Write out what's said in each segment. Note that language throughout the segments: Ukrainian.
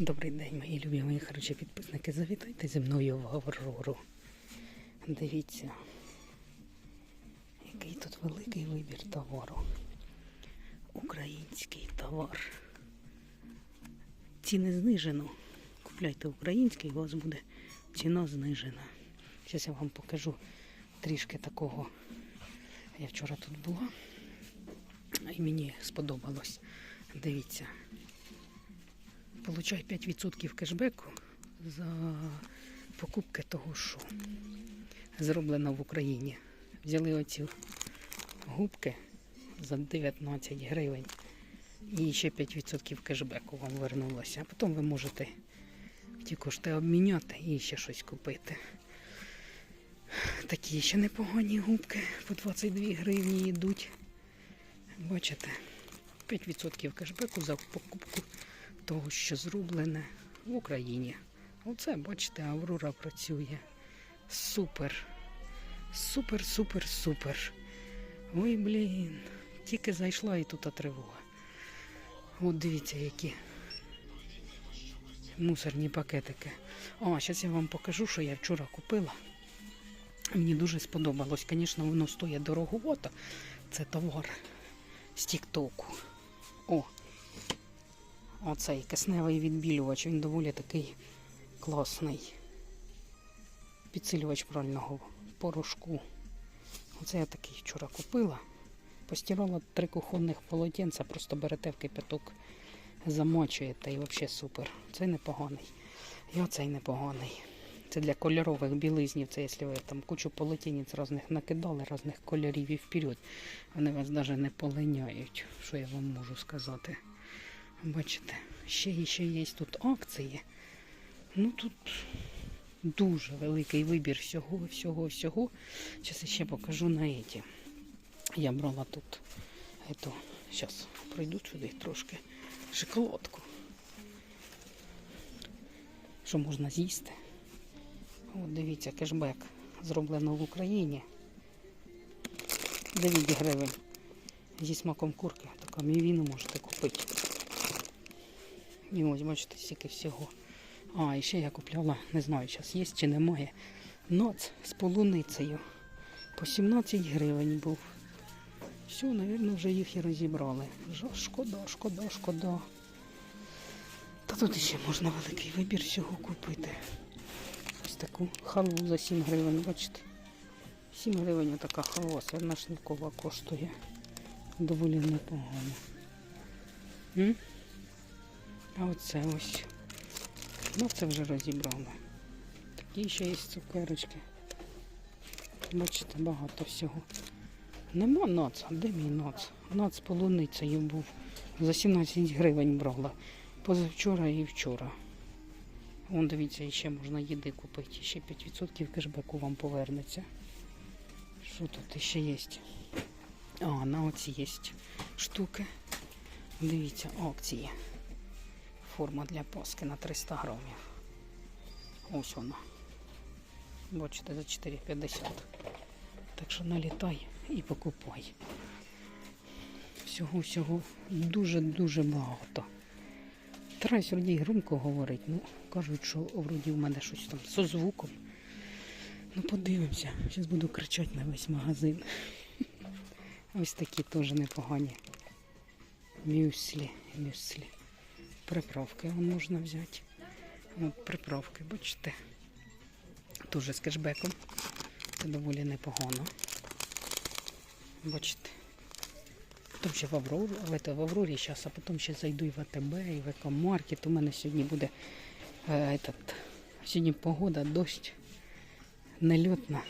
Добрий день, мої любі, мої хороші підписники. Завітайте зі мною в Аврору. Дивіться, який тут великий вибір товару. Український товар. Ціни знижено. Купляйте український, у вас буде ціна знижена. Зараз я вам покажу трішки такого. Я вчора тут була і мені сподобалось. Дивіться. Получай 5% кешбеку за покупки того, що зроблено в Україні. Взяли оці губки за 19 гривень і ще 5% кешбеку вам вернулося. А потім ви можете ті кошти обміняти і ще щось купити. Такі ще непогані губки по 22 гривні йдуть. Бачите, 5% кешбеку за покупку того, що зроблене в Україні. Оце, бачите, Аврора працює. Супер. Супер, супер, супер. Ой, блін. Тільки зайшла і тут тривога. От дивіться, які мусорні пакетики. А, зараз я вам покажу, що я вчора купила. Мені дуже сподобалось. Звісно, воно стоїть дороговато. Це товар з Тіктоку. О, Оцей кисневий відбілювач, він доволі такий класний. Підсилювач прального порошку. Оце я такий вчора купила. Постирала три кухонних полотенця, просто берете в кипяток, замочуєте і взагалі супер. Цей непоганий. І оцей непоганий. Це для кольорових білизнів. Це якщо ви там кучу полотенець різних накидали, різних кольорів і вперед. Вони вас навіть не полиняють, що я вам можу сказати. Бачите, ще ще є тут акції. Ну тут дуже великий вибір всього, всього, всього. Зараз ще покажу на еті. Я брала тут ету, зараз пройду сюди трошки шоколадку. Що можна з'їсти? От дивіться, кешбек зроблено в Україні. 9 гривень. Зі смаком курки. Така мівіну можете купити. І ось, бачите, стільки всього. А, і ще я купляла, не знаю, зараз є чи немає. Ноц з полуницею. По 17 гривень був. Все, мабуть, вже їх і розібрали. Шкода, шкода, шкода. Та тут ще можна великий вибір всього купити. Ось таку халву за 7 гривень, бачите? 7 гривень така халва свернашникова коштує. Доволі непогано. А оце ось. Ну, це вже розібрали. Такі ще є цукерочки. Бачите, багато всього. Нема нац, а де мій? Нац з полуницею був. За 17 гривень брала. Позавчора і вчора. Вон дивіться, ще можна їди купити. Ще 5% кешбеку вам повернеться. Що тут ще є? А, на оці є штуки. Дивіться, акції. Форма для паски на 300 грамів. Ось вона. Бачите, за 4,50. Так що налітай і покупай. Всього-всього дуже-дуже багато. Стараюсь вроді громко говорити. Ну, кажуть, що вроді в мене щось там зі звуком. Ну, подивимося. Зараз буду кричати на весь магазин. Ось такі теж непогані. Мюслі, мюслі. Приправки можна взяти. От приправки, бачите. Теж з кешбеком. Це доволі непогано. Бачите. Потім ще в Аврору, в, это, в Аврорі зараз, а потім ще зайду і в АТБ, і в Екомаркет. У мене сьогодні буде е, этот, сьогодні погода, дощ, нельотна.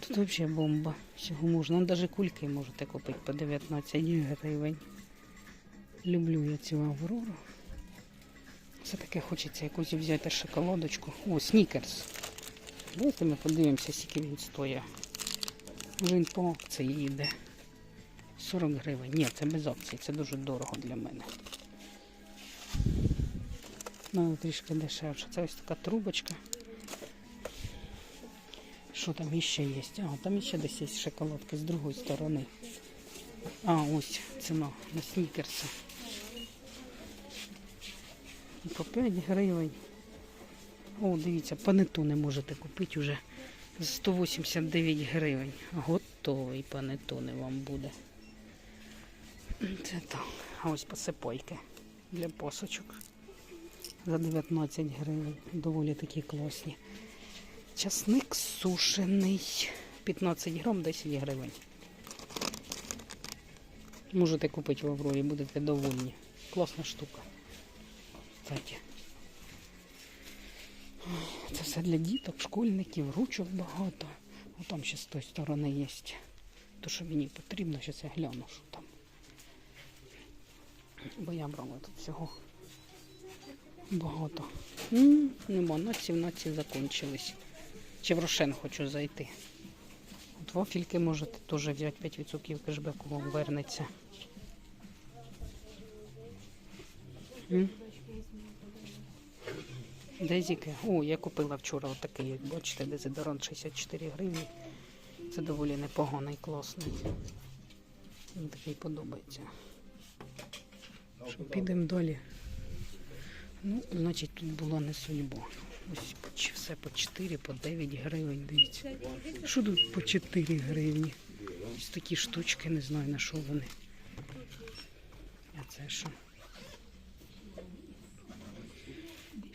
Тут взагалі бомба. Всього можна. Ну, навіть кульки можете купити по 19 гривень. Люблю я цю Аврору. Все таке хочеться якусь взяти шоколадочку. О, снікерс. Давайте ми подивимося, скільки він стоїть. Він по акції йде. 40 гривень. Ні, це без акції, це дуже дорого для мене. Ну, трішки дешевше. Це ось така трубочка. Що там іще є? А, там іще десь є шоколадки з другої сторони. А, ось ціна на снікерси. По 5 гривень. О, дивіться, панетони можете купити вже за 189 гривень. Готовий панетони вам буде. Це так. А ось посипойки для посочок. За 19 гривень. Доволі такі класні. Часник сушений. 15 грам, 10 гривень. Можете купити в Аврорі, будете довольні. Класна штука. Кстати. Це все для діток, школьників, ручок багато. О, там ще з тої сторони є. То, що мені потрібно, зараз я гляну, що там. Бо я брала тут всього багато. М, Нема, наці в наці закончились. Чи в Рошен хочу зайти. От вафельки можете теж взяти 5% кешбеку вам вернеться. М? Дезіки. О, я купила вчора отакий, як бачите, дезодорант 64 гривні. Це доволі непоганий, класний. Мені такий подобається. Що, підемо далі. Ну, значить, тут була не судьба. Ось все по 4, по 9 гривень, дивіться. Що тут по 4 гривні? Ось такі штучки, не знаю на що вони. А це що?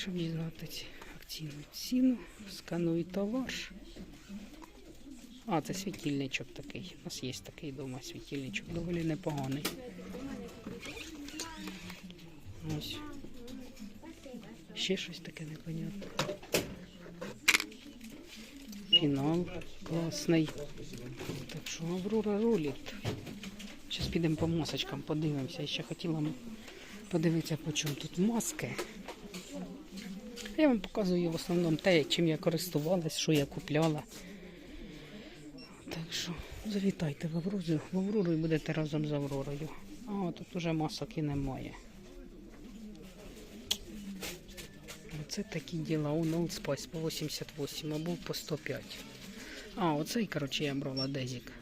Щоб дізнати ці акційну ціну, скануй товар. А, це світильничок такий. У нас є такий вдома світильничок, доволі непоганий. Ось. Ще щось таке непонятне. Фінал класний. Так що Аврора рулить. Зараз підемо по масочкам, подивимося. Я ще хотіла подивитися, по чому тут маски. Я вам показую в основному те, чим я користувалась, що я купляла. Так що завітайте в Аврору, в Аврору і будете разом з Авророю. А тут уже масок і немає. Оце такі діла. У Old Spice по 88, а був по 105. А, оцей, коротше, я брала Дезік.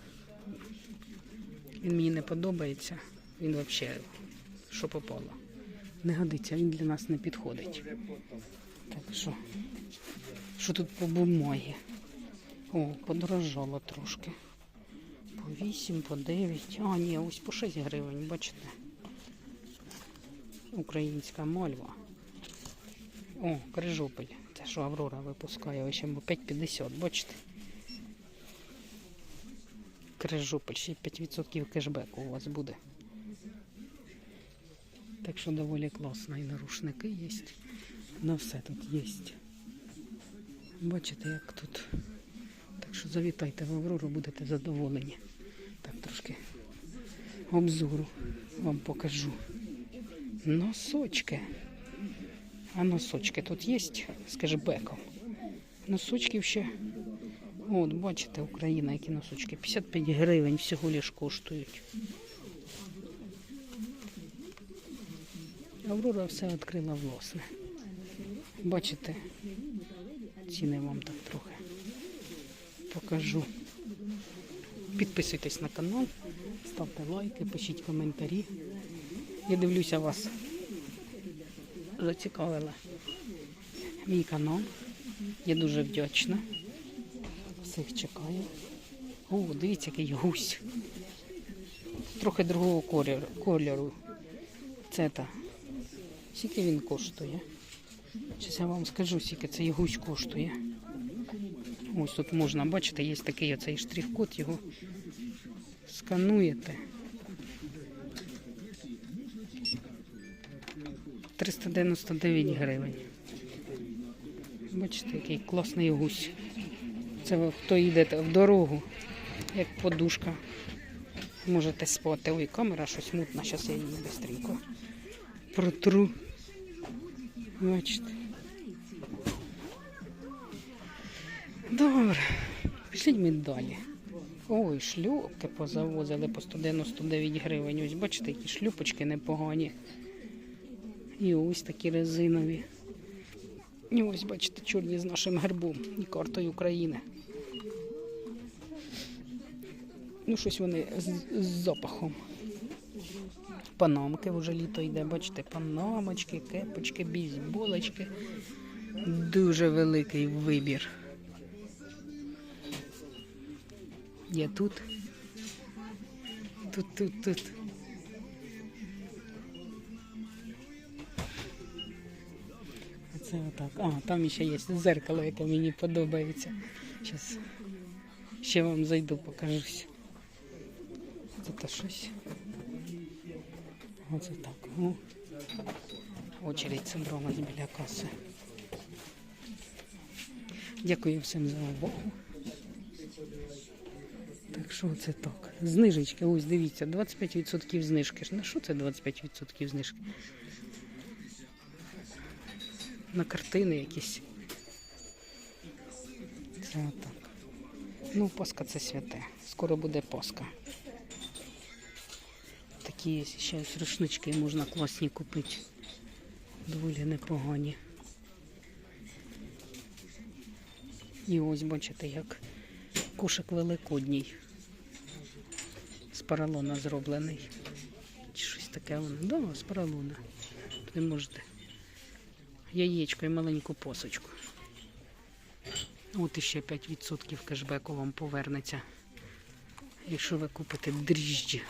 Він мені не подобається. Він взагалі, що попало. Не годиться, він для нас не підходить. Так що, що тут по бумагі? О, подорожало трошки. По 8, по 9. А, ні, ось по 6 гривень, бачите? Українська мальва. О, Крижопіль. Це що Аврора випускає, ось ще 5,50, бачите? Крижопіль, ще й 5% кешбеку у вас буде. Так що доволі класно. І нарушники є. На все тут є. Бачите, як тут. Так що завітайте в Аврору, будете задоволені. Так трошки обзору вам покажу. Носочки. А носочки тут є з кешбеком. Носочків ще. От, бачите, Україна, які носочки. 55 гривень всього лиш коштують. Аврора все відкрила власне. Бачите, ціни вам так трохи покажу. Підписуйтесь на канал, ставте лайки, пишіть коментарі. Я дивлюся вас. Зацікавила мій канал. Я дуже вдячна. Всіх чекаю. О, дивіться, який гусь. Трохи другого кольору. Це та. Скільки він коштує? Зараз я вам скажу, скільки цей гусь коштує. Ось тут можна, бачите, є такий оцей штрих-код, його скануєте. 399 гривень. Бачите, який класний гусь. Це ви хто йдете в дорогу, як подушка. Можете спати. Ой, камера щось мутна, зараз я її швидко протру. Бачите. Добре, пішліть ми далі. Ой, шлюпки позавозили по 199 гривень. Ось бачите, які шлюпочки непогані. І ось такі резинові. І ось, бачите, чорні з нашим гербом і картою України. Ну, щось вони з, з запахом. Панамки вже літо йде, бачите, панамочки, кепочки, бейсболочки. Дуже великий вибір. Є тут. Тут, тут, тут. Це отак. А, там ще є зеркало, яке мені подобається. Зараз ще вам зайду, покажусь. Це щось. Оце так. Ну, очередь зібралась біля каси. Дякую всім за увагу. Так що це так? Знижечки, ось дивіться, 25% знижки. На що це 25% знижки? На картини якісь. Це отак. Ну, Пасха це святе. Скоро буде Пасха. Такі є ще ось рушнички можна класні купити. Доволі непогані. І ось бачите, як кошик великодній. З поролона зроблений. Чи щось таке воно. Да, з поролона. Ви можете. Яєчко і маленьку посочку. От іще 5% кешбеку вам повернеться. Якщо ви купите дріжджі.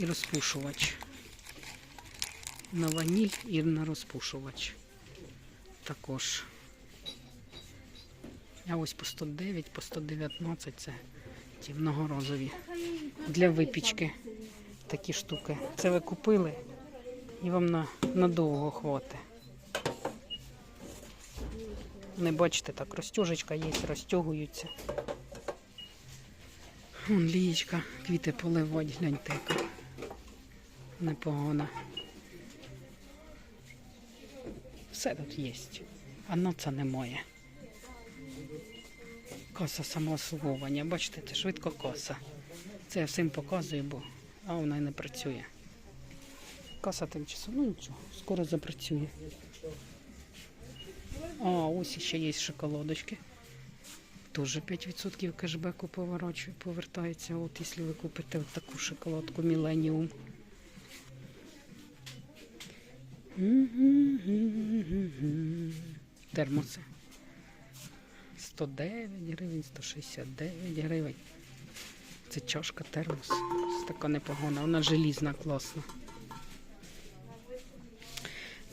І розпушувач. На ваніль і на розпушувач. Також. А ось по 109, по 119 це ті многорозові. Для випічки такі штуки. Це ви купили і вам на, надовго хватить. Не бачите, так розтяжечка є, розтягуються. Вон лієчка, квіти поливать, гляньте, яка непогана. Все тут є, а це немає. Каса самообслуговування. Бачите, це швидко каса. Це я всім показую, бо а вона й не працює. Каса тимчасово, ну нічого, скоро запрацює. А, ось ще є шоколадочки. Теж 5% кешбеку поворачує, повертається. От якщо ви купите от таку шоколадку Millennium. Термоси. 109 гривень, 169 гривень. Це чашка термос. Ось така непогана. Вона желізна, класна.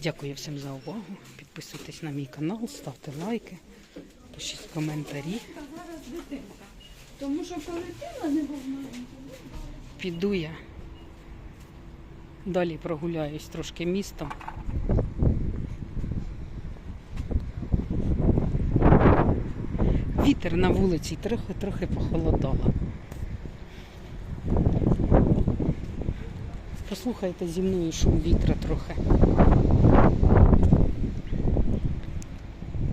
Дякую всім за увагу. Підписуйтесь на мій канал, ставте лайки, пишіть коментарі. Тому що полетіла не можна. Піду я. Далі прогуляюсь трошки містом. Вітер на вулиці трохи-трохи похолодало. Послухайте зі мною шум вітра трохи.